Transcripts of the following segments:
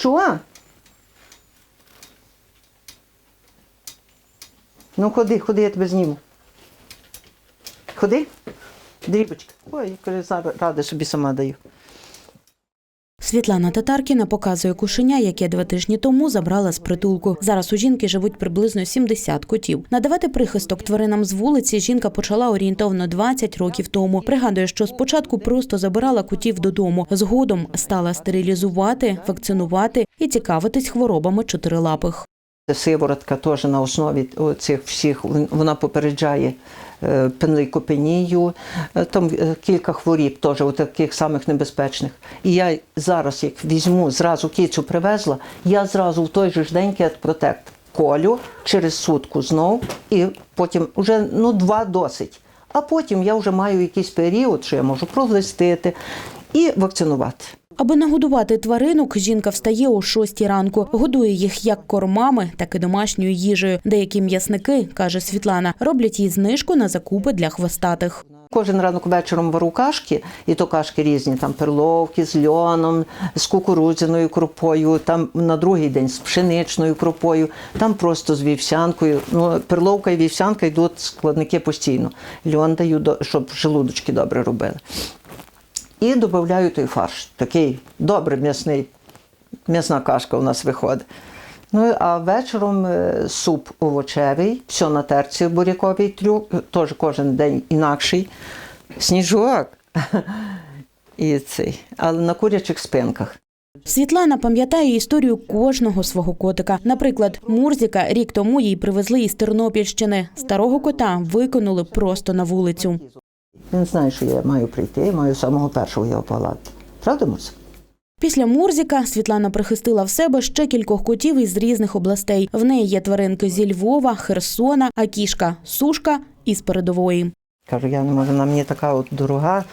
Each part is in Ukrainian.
Що? Ну, ходи, ходи, я тебе зніму. Ходи. Дрібочка. Ой, каже, зараз ради собі сама даю. Світлана Татаркіна показує кушеня, яке два тижні тому забрала з притулку. Зараз у жінки живуть приблизно 70 котів. Надавати прихисток тваринам з вулиці жінка почала орієнтовно 20 років тому. Пригадує, що спочатку просто забирала котів додому. Згодом стала стерилізувати, вакцинувати і цікавитись хворобами чотирилапих. Сиворотка теж на основі цих всіх вона попереджає е, пенлейкопенію, е, там е, кілька хворіб, теж таких самих небезпечних. І я зараз, як візьму, зразу кіцю привезла, я зразу в той же ж день кетпротект колю через сутку знов, і потім вже ну, два досить. А потім я вже маю якийсь період, що я можу проглистити і вакцинувати. Аби нагодувати тваринок, жінка встає о 6 ранку. Годує їх як кормами, так і домашньою їжею. Деякі м'ясники, каже Світлана, роблять їй знижку на закупи для хвостатих. Кожен ранок вечором вару кашки, і то кашки різні, там перловки з льоном, з кукурудзяною крупою, там на другий день з пшеничною крупою, там просто з вівсянкою. Ну, перловка і вівсянка йдуть складники постійно. Льон даю, щоб желудочки добре робили. І додаю той фарш, такий добрий м'ясний, м'ясна кашка у нас виходить. Ну а вечором е, суп овочевий, все на терці буряковий трюк, теж кожен день інакший. Сніжок. І цей, але на курячих спинках. Світлана пам'ятає історію кожного свого котика. Наприклад, Мурзіка рік тому їй привезли із Тернопільщини. Старого кота викинули просто на вулицю. Він знає, що я маю прийти, я маю самого першого його палати. Правда, Муся? Після Мурзіка Світлана прихистила в себе ще кількох котів із різних областей. В неї є тваринки зі Львова, Херсона, а кішка Сушка із передової. Кажу, я не можу, вона мені така от дорога.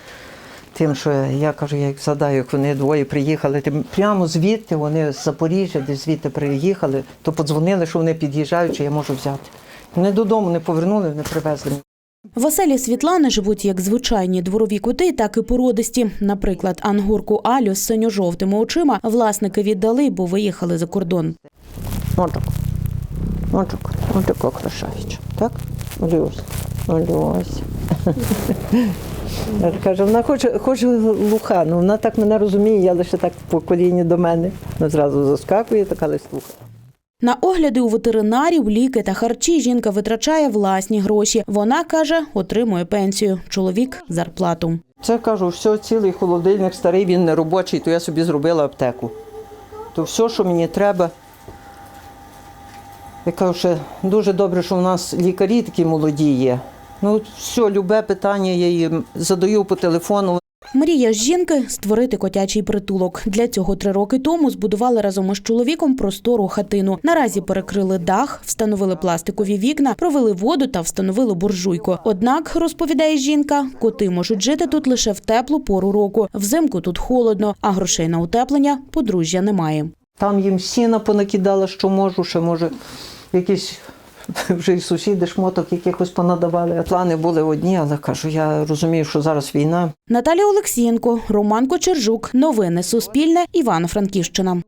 Тим, що я кажу, я як згадаю, як вони двоє приїхали, тим прямо звідти, вони з Запоріжжя, десь звідти приїхали, то подзвонили, що вони під'їжджають, чи я можу взяти. Вони додому не повернули, не привезли. В оселі Світлани живуть як звичайні дворові коти, так і породисті. Наприклад, ангурку Алю з синьо-жовтими очима власники віддали, бо виїхали за кордон. Отак. Отак. Отако крашаюча. Так? Олюсь. Олюсь. Я кажу, вона хоче, хоче луха, ну вона так мене розуміє, я лише так по коліні до мене. Вона зразу заскакує, така лише слухає. На огляди у ветеринарів, ліки та харчі жінка витрачає власні гроші. Вона каже, отримує пенсію. Чоловік зарплату. Це кажу, все, цілий холодильник старий, він не робочий, то я собі зробила аптеку. То все, що мені треба. Я кажу, що дуже добре, що у нас лікарі такі молоді є. Ну, все, любе питання я їм задаю по телефону. Мрія жінки створити котячий притулок. Для цього три роки тому збудували разом із чоловіком простору хатину. Наразі перекрили дах, встановили пластикові вікна, провели воду та встановили буржуйку. Однак, розповідає жінка, коти можуть жити тут лише в теплу пору року. Взимку тут холодно, а грошей на утеплення подружжя немає. Там їм сіна понакидала, що можу, ще може якісь вже й сусіди шмоток якихось понадавали. Плани були одні, але кажу, я розумію, що зараз війна. Наталія Олексієнко, Роман Кочержук. Новини Суспільне. Івано-Франківщина.